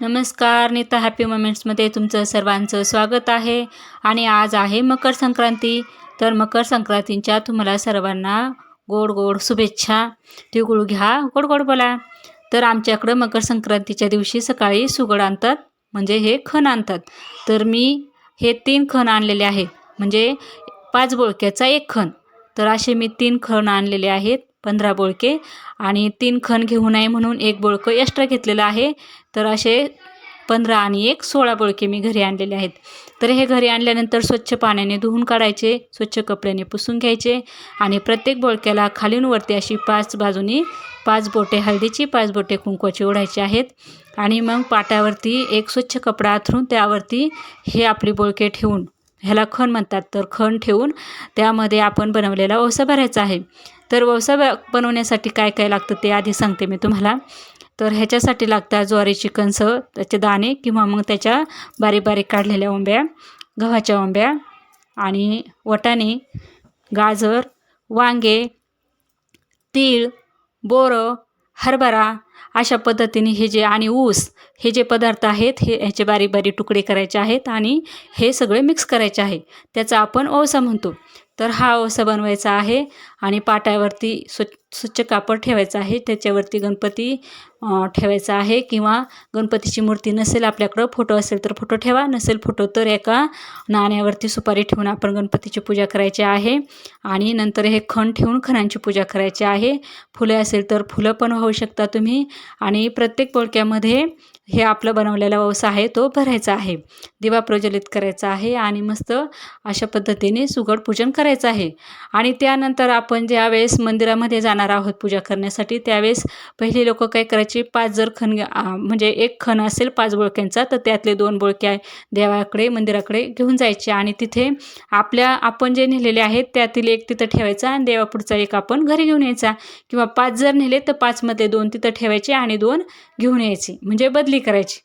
नमस्कार नीता हॅपी मोमेंट्समध्ये तुमचं सर्वांचं स्वागत आहे. आणि आज आहे मकर संक्रांती. तर मकर संक्रांतीच्या तुम्हाला सर्वांना गोड गोड शुभेच्छा. तिळगुळ घ्या गोड गोड बोला. तर आमच्याकडं मकर संक्रांतीच्या दिवशी सकाळी सुगड आणतात म्हणजे हे खण आणतात. तर मी हे तीन खण आणलेले आहेत म्हणजे पाच बोळक्याचा एक खण. तर असे मी तीन खण आणलेले आहेत. पंधरा बोळके आणि तीन खण घेऊ नये म्हणून एक बोळकं एक्स्ट्रा घेतलेलं आहे. तर असे पंधरा आणि एक सोळा बोळके मी घरी आणलेले आहेत. तर हे घरी आणल्यानंतर स्वच्छ पाण्याने धुवून काढायचे स्वच्छ कपड्याने पुसून घ्यायचे आणि प्रत्येक बोळक्याला खालीन वरती अशी पाच बाजूनी पाच बोटे हळदीची पाच बोटे कुंकवाची ओढायची आहेत आणि मग पाटावरती एक स्वच्छ कपडा आथरून त्यावरती हे आपली बोळके ठेवून ह्याला खण म्हणतात. तर खण ठेवून त्यामध्ये आपण बनवलेला ओसा भरायचा आहे. तर वसा बनवण्यासाठी काय काय लागतं ते आधी सांगते मी तुम्हाला. तर ह्याच्यासाठी लागतात ज्वारीची कणसं त्याचे दाणे किंवा मग त्याच्या बारीक बारीक काढलेल्या ओंब्या गव्हाच्या ओंब्या आणि वटाणे गाजर वांगे तीळ बोरं हरभरा अशा पद्धतीने हे जे आणि ऊस हे जे पदार्थ आहेत हे ह्याचे बारीक बारीक तुकडे करायचे आहेत आणि हे सगळे मिक्स करायचे आहे. त्याचा आपण ओसा म्हणतो. तर हा ओसा बनवायचा आहे आणि पाटावरती स्वच्छ स्वच्छ कापड ठेवायचं आहे. त्याच्यावरती गणपती ठेवायचा आहे किंवा गणपतीची मूर्ती नसेल आपल्याकडं फोटो असेल तर फोटो ठेवा. नसेल फोटो तर एका नाण्यावरती सुपारी ठेवून आपण गणपतीची पूजा करायची आहे. आणि नंतर हे खण ठेवून खणांची पूजा करायची आहे. फुले असेल तर फुलं पण वाहू शकता तुम्ही. आणि प्रत्येक पोळक्यामध्ये हे आपलं बनवलेला वसा आहे तो भरायचा आहे. दिवा प्रज्वलित करायचा आहे आणि मस्त अशा पद्धतीने सुगड पूजन करायचं करायचं आहे. आणि त्यानंतर आपण ज्यावेळेस मंदिरामध्ये जाणार आहोत पूजा करण्यासाठी त्यावेळेस पहिले लोक काय करायचे? पाच जर खण म्हणजे एक खण असेल पाच बोळक्यांचा तर त्यातले दोन बोळक्या देवाकडे मंदिराकडे घेऊन जायचे. आणि तिथे आपल्या आपण जे नेलेले आहेत त्यातील एक तिथं ठेवायचा आणि देवापुढचा एक आपण घरी घेऊन यायचा. किंवा पाच जर नेले तर पाचमध्ये दोन तिथं ठेवायचे आणि दोन घेऊन यायचे. म्हणजे बदली करायची.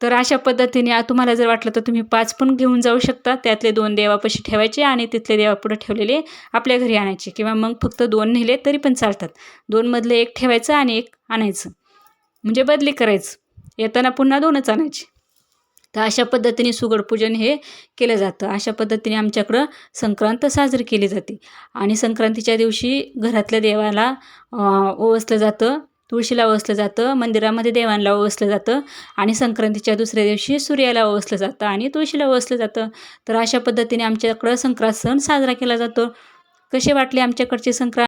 तर अशा पद्धतीने तुम्हाला जर वाटलं तर तुम्ही पाच पण घेऊन जाऊ शकता. त्यातले दोन देवापाशी ठेवायचे आणि तिथले देवापुढे ठेवलेले आपल्या घरी आणायचे. किंवा मग फक्त दोन नेले तरी पण चालतात. दोनमधले एक ठेवायचं आणि एक आणायचं. म्हणजे बदली करायचं. येताना पुन्हा दोनच आणायचे. तर अशा पद्धतीने सुगडपूजन हे केलं जातं. अशा पद्धतीने आमच्याकडं संक्रांत साजरी केली जाते. आणि संक्रांतीच्या दिवशी घरातल्या देवाला ओवसलं जातं. तुळशीला ओसलं जातं मंदिरामध्ये देवांना ओसलं जातं आणि संक्रांतीच्या दुसऱ्या दिवशी सूर्याला ओसलं जातं आणि तुळशीला ओसलं जातं. तर अशा पद्धतीने आमच्याकडं संक्रांत सण साजरा केला जातो. कसे वाटले आमच्याकडचे संक्रांत?